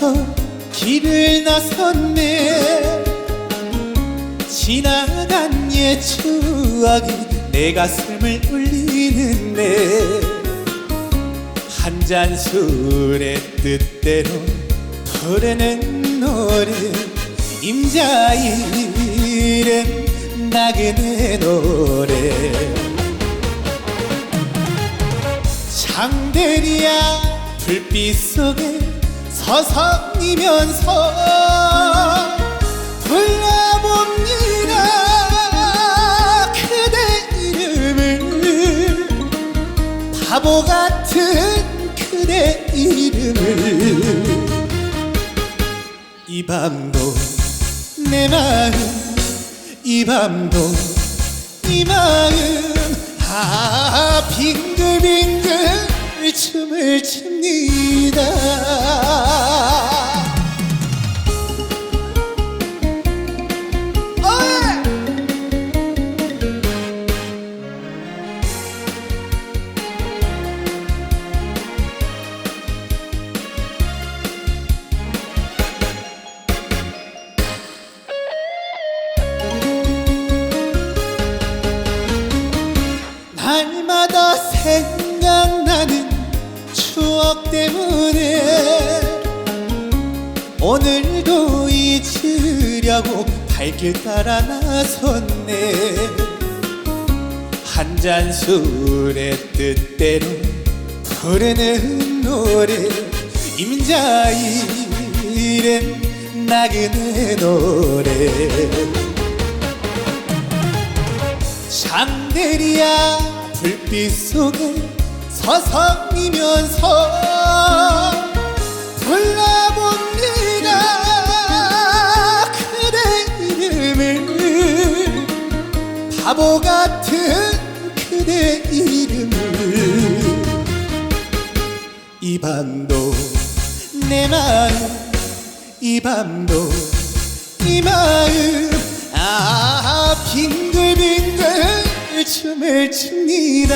벌써 길을 나섰네. 지나간 옛 추억이 내 가슴을 울리는데 한 잔 술의 뜻대로 부르는 노래 임자일은 나그네 노래. 장대리야 불빛 속에 서성이면서 불러봅니다. 그대 이름을 바보 같은 그대 이름을. 이 밤도 내 마음 이 밤도 이 마음. 아 빙글빙글 춤을 춥니다 오늘도 잊으려고 발길 따라 나섰네. 한 잔 술의 뜻대로 부르는 노래. 임자일은 나그네 노래. 샹데리아 불빛 속에 서성이면서 불러 바보 같은 그대 이름을. 이 밤도 내 마음 이 밤도 이 마음. 아 빙글빙글 춤을 춥니다